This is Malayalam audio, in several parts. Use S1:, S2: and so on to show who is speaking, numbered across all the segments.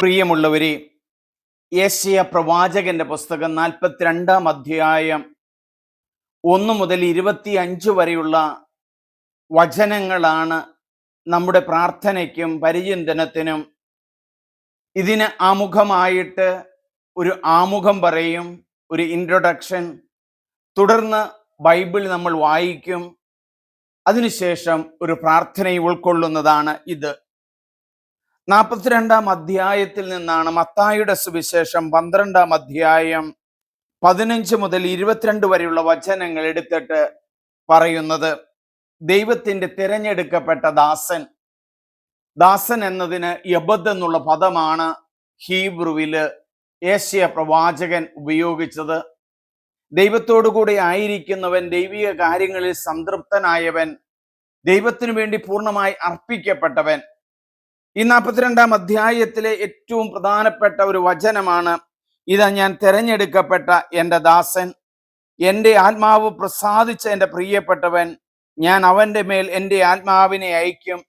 S1: പ്രിയമുള്ളവരെ ഏഷ്യ പ്രവാചകന്റെ പുസ്തകം നാൽപ്പത്തിരണ്ടാം അധ്യായം ഒന്ന് മുതൽ ഇരുപത്തി അഞ്ച് വരെയുള്ള വചനങ്ങളാണ് നമ്മുടെ പ്രാർത്ഥനയ്ക്കും പരിചിന്തനത്തിനും ഇതിന് ആമുഖമായിട്ട് ഒരു ആമുഖം പറയും ഒരു ഇൻട്രൊഡക്ഷൻ തുടർന്ന് ബൈബിൾ നമ്മൾ വായിക്കും. അതിനുശേഷം ഒരു പ്രാർത്ഥനയും ഉൾക്കൊള്ളുന്നതാണ് ഇത്. നാൽപ്പത്തിരണ്ടാം അധ്യായത്തിൽ നിന്നാണ് മത്തായുടെ സുവിശേഷം പന്ത്രണ്ടാം അധ്യായം പതിനഞ്ച് മുതൽ ഇരുപത്തിരണ്ട് വരെയുള്ള വചനങ്ങൾ എടുത്തിട്ട് പറയുന്നത്. ദൈവത്തിന്റെ തിരഞ്ഞെടുക്കപ്പെട്ട ദാസൻ. ദാസൻ എന്നതിന് യബദ് എന്നുള്ള പദമാണ് ഹീബ്രുവിൽ ഏഷ്യ പ്രവാചകൻ ഉപയോഗിച്ചത്. ദൈവത്തോടു കൂടെ ആയിരിക്കുന്നവൻ ദൈവിക കാര്യങ്ങളിൽ സംതൃപ്തനായവൻ ദൈവത്തിനു വേണ്ടി പൂർണമായി അർപ്പിക്കപ്പെട്ടവൻ. ഈ നാൽപ്പത്തിരണ്ടാം അധ്യായത്തിലെ ഏറ്റവും പ്രധാനപ്പെട്ട ഒരു വചനമാണ്. ഇതാ ഞാൻ തിരഞ്ഞെടുക്കപ്പെട്ട എന്റെ ദാസൻ എന്റെ ആത്മാവ് പ്രസാദിച്ച എന്റെ പ്രിയപ്പെട്ടവൻ ഞാൻ അവന്റെ മേൽ എന്റെ ആത്മാവിനെ അയക്കും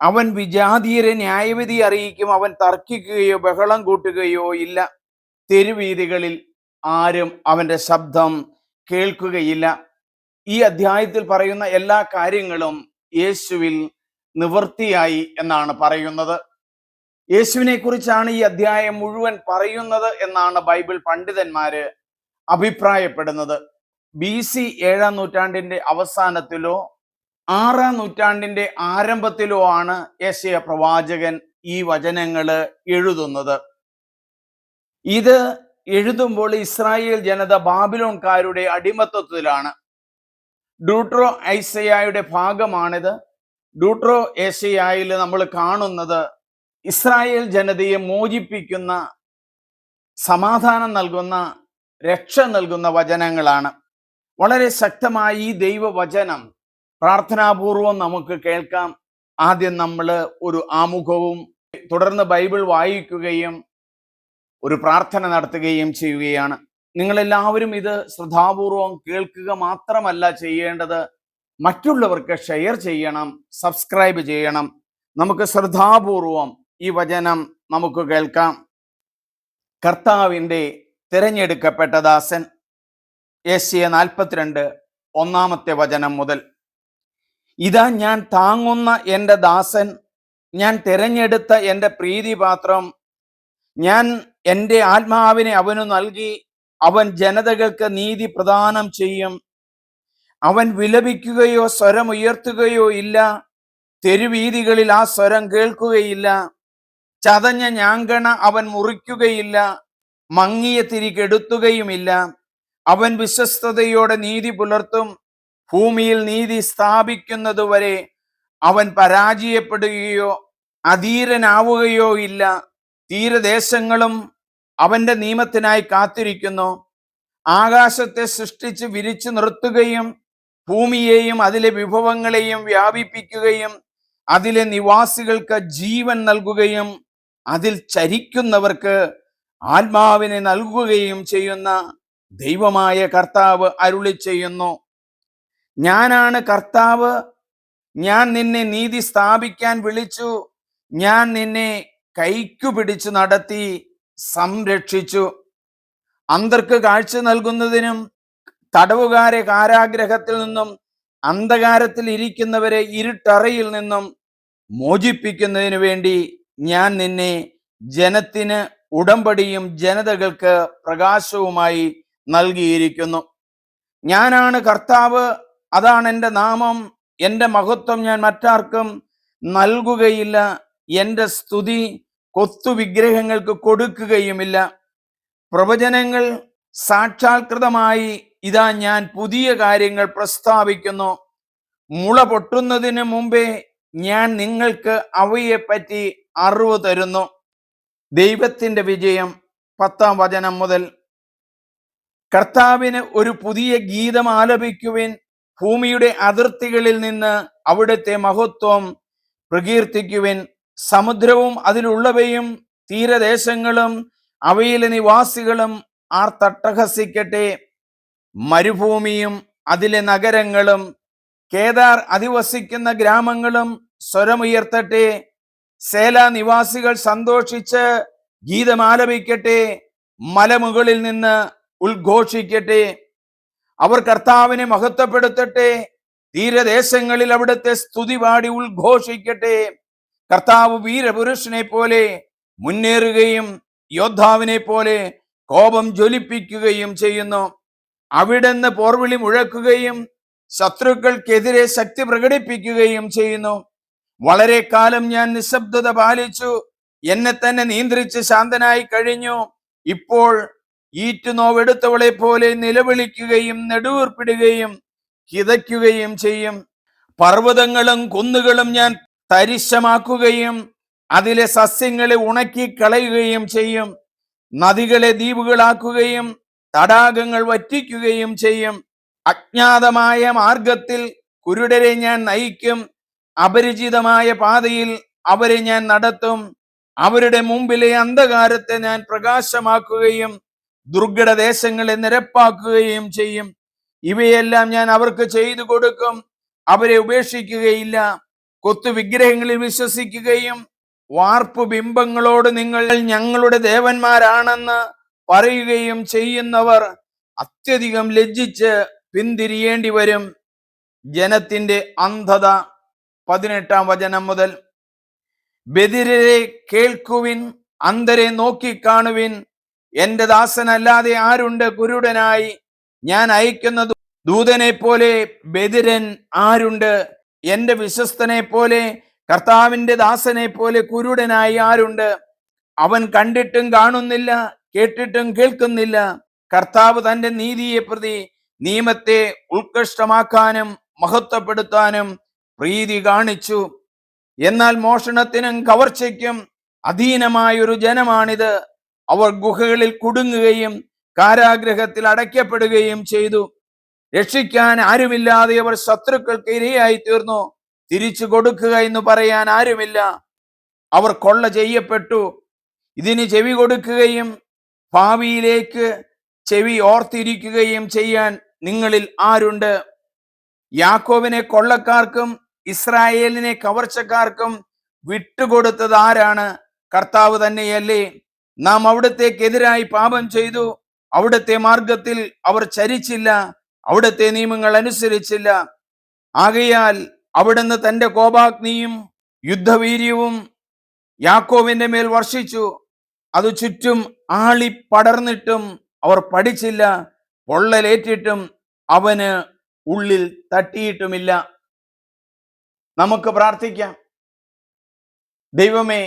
S1: അവൻ വിജാതീയരെ ന്യായവിധി അറിയിക്കും അവൻ തർക്കിക്കുകയോ ബഹളം കൂട്ടുകയോ ഇല്ല. തെരുവീതികളിൽ ആരും അവന്റെ ശബ്ദം കേൾക്കുകയില്ല. ഈ അധ്യായത്തിൽ പറയുന്ന എല്ലാ കാര്യങ്ങളും യേശുവിൽ നിവൃത്തിയായി എന്നാണ് പറയുന്നത്. യേശുവിനെ കുറിച്ചാണ് ഈ അധ്യായം മുഴുവൻ പറയുന്നത് എന്നാണ് ബൈബിൾ പണ്ഡിതന്മാര് അഭിപ്രായപ്പെടുന്നത്. ബി സി ഏഴാം നൂറ്റാണ്ടിന്റെ അവസാനത്തിലോ ആറാം നൂറ്റാണ്ടിന്റെ ആരംഭത്തിലോ ആണ് യേശയ പ്രവാചകൻ ഈ വചനങ്ങൾ എഴുതുന്നത്. ഇത് എഴുതുമ്പോൾ ഇസ്രായേൽ ജനത ബാബിലോൺകാരുടെ അടിമത്വത്തിലാണ് ഡ്യൂട്രോ ഐസയായുടെ ഭാഗമാണിത്. ഡ്യൂട്രോ ഏഷ്യയിൽ നമ്മൾ കാണുന്നത് ഇസ്രായേൽ ജനതയെ മോചിപ്പിക്കുന്ന സമാധാനം നൽകുന്ന രക്ഷ നൽകുന്ന വചനങ്ങളാണ്. വളരെ ശക്തമായി ഈ ദൈവവചനം പ്രാർത്ഥനാപൂർവം നമുക്ക് കേൾക്കാം. ആദ്യം നമ്മൾ ഒരു ആമുഖവും തുടർന്ന് ബൈബിൾ വായിക്കുകയും ഒരു പ്രാർത്ഥന നടത്തുകയും ചെയ്യുകയാണ്. നിങ്ങളെല്ലാവരും ഇത് ശ്രദ്ധാപൂർവം കേൾക്കുക മാത്രമല്ല ചെയ്യേണ്ടത്. മറ്റുള്ളവർക്ക് ഷെയർ ചെയ്യണം സബ്സ്ക്രൈബ് ചെയ്യണം. നമുക്ക് ശ്രദ്ധാപൂർവം ഈ വചനം നമുക്ക് കേൾക്കാം. കർത്താവിന്റെ തിരഞ്ഞെടുക്കപ്പെട്ട ദാസൻ ഏഷ്യ നാൽപ്പത്തിരണ്ട് ഒന്നാമത്തെ വചനം മുതൽ. ഇതാ ഞാൻ താങ്ങുന്ന എന്റെ ദാസൻ ഞാൻ തിരഞ്ഞെടുത്ത എന്റെ പ്രീതിപാത്രം ഞാൻ എന്റെ ആത്മാവിനെ അവനു നൽകി അവൻ ജനതകൾക്ക് നീതി പ്രദാനം ചെയ്യും. അവൻ വിലപിക്കുകയോ സ്വരം ഉയർത്തുകയോ ഇല്ല. തെരുവീതികളിൽ ആ സ്വരം കേൾക്കുകയില്ല. ചതഞ്ഞ ഞാങ്കണ അവൻ മുറിക്കുകയില്ല. മങ്ങിയ തിരി കെടുത്തുകയുമില്ല. അവൻ വിശ്വസ്തയോടെ നീതി പുലർത്തും. ഭൂമിയിൽ നീതി സ്ഥാപിക്കുന്നതുവരെ അവൻ പരാജയപ്പെടുകയോ അധീരനാവുകയോ ഇല്ല. തീരദേശങ്ങളും അവന്റെ നിയമത്തിനായി കാത്തിരിക്കുന്നു. ആകാശത്തെ സൃഷ്ടിച്ച് വിരിച്ചു നിർത്തുകയും ഭൂമിയെയും അതിലെ വിഭവങ്ങളെയും വ്യാപിപ്പിക്കുകയും അതിലെ നിവാസികൾക്ക് ജീവൻ നൽകുകയും അതിൽ ചരിക്കുന്നവർക്ക് ആത്മാവിനെ നൽകുകയും ചെയ്യുന്ന ദൈവമായ കർത്താവ് അരുളി ചെയ്യുന്നു. ഞാനാണ് കർത്താവ്. ഞാൻ നിന്നെ നീതി സ്ഥാപിക്കാൻ വിളിച്ചു. ഞാൻ നിന്നെ കൈക്കു പിടിച്ചു നടത്തി സംരക്ഷിച്ചു. അന്തർക്ക് കാഴ്ച നൽകുന്നതിനും തടവുകാരെ കാരാഗ്രഹത്തിൽ നിന്നും അന്ധകാരത്തിൽ ഇരിക്കുന്നവരെ ഇരുട്ടറയിൽ നിന്നും മോചിപ്പിക്കുന്നതിനു വേണ്ടി ഞാൻ നിന്നെ ജനത്തിന് ഉടമ്പടിയും ജനതകൾക്ക് പ്രകാശവുമായി നൽകിയിരിക്കുന്നു. ഞാനാണ് കർത്താവ് അതാണ് എന്റെ നാമം എന്റെ മഹത്വം ഞാൻ മറ്റാർക്കും നൽകുകയില്ല എന്റെ സ്തുതി കൊത്തു വിഗ്രഹങ്ങൾക്ക് കൊടുക്കുകയുമില്ല. പ്രവചനങ്ങൾ സാക്ഷാത്കൃതമായി ഇതാ ഞാൻ പുതിയ കാര്യങ്ങൾ പ്രസ്താവിക്കുന്നു. മുള പൊട്ടുന്നതിന് മുമ്പേ ഞാൻ നിങ്ങൾക്ക് അവയെപ്പറ്റി അറിവ് തരുന്നു. ദൈവത്തിന്റെ വിജയം പത്താം വചനം മുതൽ കർത്താവിന് ഒരു പുതിയ ഗീതം ആലപിക്കുവിൻ. ഭൂമിയുടെ അതിർത്തികളിൽ നിന്ന് അവിടുത്തെ മഹത്വം പ്രകീർത്തിക്കുവിൻ. സമുദ്രവും അതിലുള്ളവയും തീരദേശങ്ങളും അവയിലെ നിവാസികളും ആർ തട്ടഹസിക്കട്ടെ. മരുഭൂമിയും അതിലെ നഗരങ്ങളും കേദാർ അധിവസിക്കുന്ന ഗ്രാമങ്ങളും സ്വരമുയർത്തട്ടെ സേല നിവാസികൾ സന്തോഷിച്ച് ഗീതം ആലപിക്കട്ടെ. മലമുകളിൽ നിന്ന് ഉദ്ഘോഷിക്കട്ടെ. അവർ കർത്താവിനെ മഹത്വപ്പെടുത്തട്ടെ. തീരദേശങ്ങളിൽ അവിടുത്തെ സ്തുതി പാടി ഉദ്ഘോഷിക്കട്ടെ. കർത്താവ് വീരപുരുഷനെ പോലെ മുന്നേറുകയും യോദ്ധാവിനെ പോലെ കോപം ജ്വലിപ്പിക്കുകയും ചെയ്യുന്നു. അവിടുന്ന് പോർവിളി മുഴക്കുകയും ശത്രുക്കൾക്കെതിരെ ശക്തി പ്രകടിപ്പിക്കുകയും ചെയ്യുന്നു. വളരെ കാലം ഞാൻ നിശബ്ദത പാലിച്ചു. എന്നെ തന്നെ നിയന്ത്രിച്ച് ശാന്തനായി കഴിഞ്ഞു. ഇപ്പോൾ ഈറ്റുനോവെടുത്തവളെ പോലെ നിലവിളിക്കുകയും നെടുവീർപ്പിടുകയും കിതയ്ക്കുകയും ചെയ്യും. പർവതങ്ങളും കുന്നുകളും ഞാൻ തരിശമാക്കുകയും അതിലെ സസ്യങ്ങളെ ഉണക്കി കളയുകയും ചെയ്യും. നദികളെ ദ്വീപുകളാക്കുകയും തടാകങ്ങൾ വറ്റിക്കുകയും ചെയ്യും. അജ്ഞാതമായ മാർഗത്തിൽ കുരുടരെ ഞാൻ നയിക്കും. അപരിചിതമായ പാതയിൽ അവരെ ഞാൻ നടത്തും. അവരുടെ മുമ്പിലെ അന്ധകാരത്തെ ഞാൻ പ്രകാശമാക്കുകയും ദുർഘട ദേശങ്ങളെ നിരപ്പാക്കുകയും ചെയ്യും. ഇവയെല്ലാം ഞാൻ അവർക്ക് ചെയ്തു കൊടുക്കും. അവരെ ഉപേക്ഷിക്കുകയില്ല. കൊത്തു വിഗ്രഹങ്ങളിൽ വിശ്വസിക്കുകയും വാർപ്പ് ബിംബങ്ങളോട് നിങ്ങൾ ഞങ്ങളുടെ ദേവന്മാരാണെന്ന് പറയുകയും ചെയ്യുന്നവർ അത്യധികം ലജ്ജിച്ച് പിന്തിരിയേണ്ടി വരും. ജനത്തിന്റെ അന്ധത. പതിനെട്ടാം വചനം മുതൽ ബദിരരെ കേൾക്കുവിൻ അന്തരെ നോക്കിക്കാണുവിൻ. എന്റെ ദാസനല്ലാതെ ആരുണ്ട് കുരുടനായി? ഞാൻ അയക്കുന്ന ദൂതനെ പോലെ ബദിരൻ ആരുണ്ട്? എന്റെ വിശ്വസ്തനെ പോലെ കർത്താവിന്റെ ദാസനെ പോലെ കുരുടനായി ആരുണ്ട്? അവൻ കണ്ടിട്ടും കാണുന്നില്ല. കേട്ടിട്ടും കേൾക്കുന്നില്ല. കർത്താവ് തന്റെ നീതിയെ പ്രതി നിയമത്തെ ഉത്കൃഷ്ടമാക്കാനും മഹത്വപ്പെടുത്താനും പ്രീതി കാണിച്ചു. എന്നാൽ മോഷണത്തിനും കവർച്ചയ്ക്കും അധീനമായൊരു ജനമാണിത്. അവർ ഗുഹകളിൽ കുടുങ്ങുകയും കാരാഗ്രഹത്തിൽ അടയ്ക്കപ്പെടുകയും ചെയ്തു. രക്ഷിക്കാൻ ആരുമില്ലാതെ അവർ ശത്രുക്കൾക്ക് ഇരയായി തീർന്നു തിരിച്ചു കൊടുക്കുക എന്ന് പറയാൻ ആരുമില്ല. അവർ കൊള്ള ചെയ്യപ്പെട്ടു. ഇതിന് ചെവി കൊടുക്കുകയും ഭാവിയിലേക്ക് ചെവി ഓർത്തിരിക്കുകയും ചെയ്യാൻ നിങ്ങളിൽ ആരുണ്ട്? യാക്കോവിനെ കൊള്ളക്കാർക്കും ഇസ്രായേലിനെ കവർച്ചക്കാർക്കും വിട്ടുകൊടുത്തത് ആരാണ്? കർത്താവ് തന്നെയല്ലേ. നാം അവിടത്തേക്കെതിരായി പാപം ചെയ്തു. അവിടുത്തെ മാർഗത്തിൽ അവർ ചരിച്ചില്ല. അവിടുത്തെ നിയമങ്ങൾ അനുസരിച്ചില്ല. ആകയാൽ അവിടുന്ന് തന്റെ കോപാഗ്നിയും യുദ്ധവീര്യവും യാക്കോവിന്റെ മേൽ വർഷിച്ചു. അത് ചുറ്റും ആളി പടർന്നിട്ടും അവർ പഠിച്ചില്ല. പൊള്ളലേറ്റിട്ടും അവന് ഉള്ളിൽ തട്ടിയിട്ടുമില്ല. നമുക്ക് പ്രാർത്ഥിക്കാം. ദൈവമേ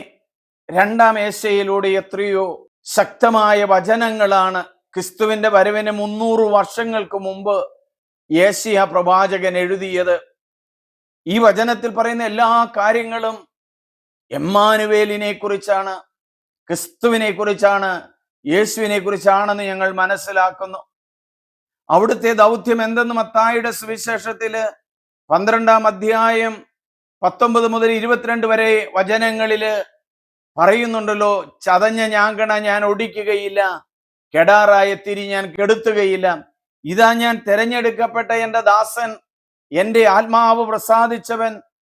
S1: രണ്ടാം ഏശയിലൂടെ എത്രയോ ശക്തമായ വചനങ്ങളാണ് ക്രിസ്തുവിന്റെ വരവിന് മുന്നൂറ് വർഷങ്ങൾക്ക് മുമ്പ് ഏഷ്യ പ്രവാചകൻ എഴുതിയത്. ഈ വചനത്തിൽ പറയുന്ന എല്ലാ കാര്യങ്ങളും എമ്മാനുവേലിനെ കുറിച്ചാണ്. ക്രിസ്തുവിനെ കുറിച്ചാണ് യേശുവിനെ കുറിച്ചാണെന്ന് ഞങ്ങൾ മനസ്സിലാക്കുന്നു. അവിടുത്തെ ദൗത്യം എന്തെന്ന് മത്തായുടെ സുവിശേഷത്തിൽ പന്ത്രണ്ടാം അധ്യായം പത്തൊമ്പത് മുതൽ ഇരുപത്തിരണ്ട് വരെ വചനങ്ങളിൽ പറയുന്നുണ്ടല്ലോ ചതഞ്ഞ ഞാങ്കണ ഞാൻ ഒടിക്കുകയില്ല കെടാറായ തിരി ഞാൻ കെടുത്തുകയില്ല. ഇതാ ഞാൻ തെരഞ്ഞെടുക്കപ്പെട്ട എന്റെ ദാസൻ എന്റെ ആത്മാവ് പ്രസാദിച്ചവൻ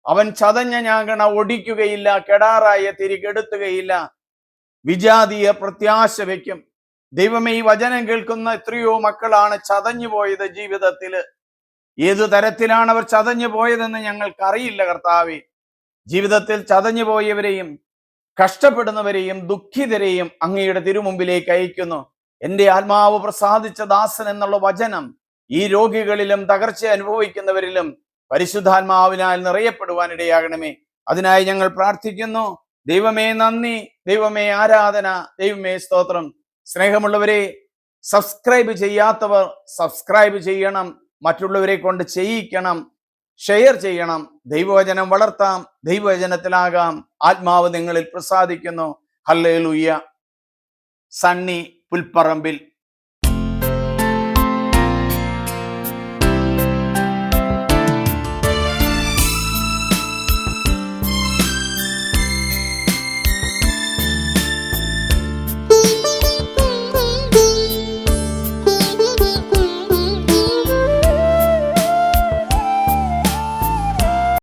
S1: അവൻ ചതഞ്ഞ ഞാങ്കണ ഒടിക്കുകയില്ല കെടാറായ തിരി കെടുത്തുകയില്ല. വിജാതീയ പ്രത്യാശ വയ്ക്കും. ദൈവമേ ഈ വചനം കേൾക്കുന്ന എത്രയോ മക്കളാണ് ചതഞ്ഞു പോയത് ജീവിതത്തിൽ ഏതു തരത്തിലാണ് അവർ ചതഞ്ഞു പോയതെന്ന് ഞങ്ങൾക്കറിയില്ല കർത്താവെ. ജീവിതത്തിൽ ചതഞ്ഞു പോയവരെയും കഷ്ടപ്പെടുന്നവരെയും ദുഃഖിതരെയും അങ്ങയുടെ തിരുമുമ്പിലേക്ക് അയക്കുന്നു. എന്റെ ആത്മാവ് പ്രസാദിച്ച ദാസൻ എന്നുള്ള വചനം ഈ രോഗികളിലും തകർച്ച അനുഭവിക്കുന്നവരിലും പരിശുദ്ധാത്മാവിനാൽ നിറയപ്പെടുവാനിടയാകണമേ. അതിനായി ഞങ്ങൾ പ്രാർത്ഥിക്കുന്നു. ദൈവമേ നന്ദി ദൈവമേ ആരാധന ദൈവമേ സ്തോത്രം. സ്നേഹമുള്ളവരെ സബ്സ്ക്രൈബ് ചെയ്യാത്തവർ സബ്സ്ക്രൈബ് ചെയ്യണം മറ്റുള്ളവരെ കൊണ്ട് ചെയ്യിക്കണം ഷെയർ ചെയ്യണം ദൈവവചനം വളർത്താം ദൈവവചനത്തിലാകാം ആത്മാവ് നിങ്ങളിൽ പ്രസാദിക്കുന്നു. ഹല്ലേലൂയ. സണ്ണി പുൽപ്പറമ്പിൽ.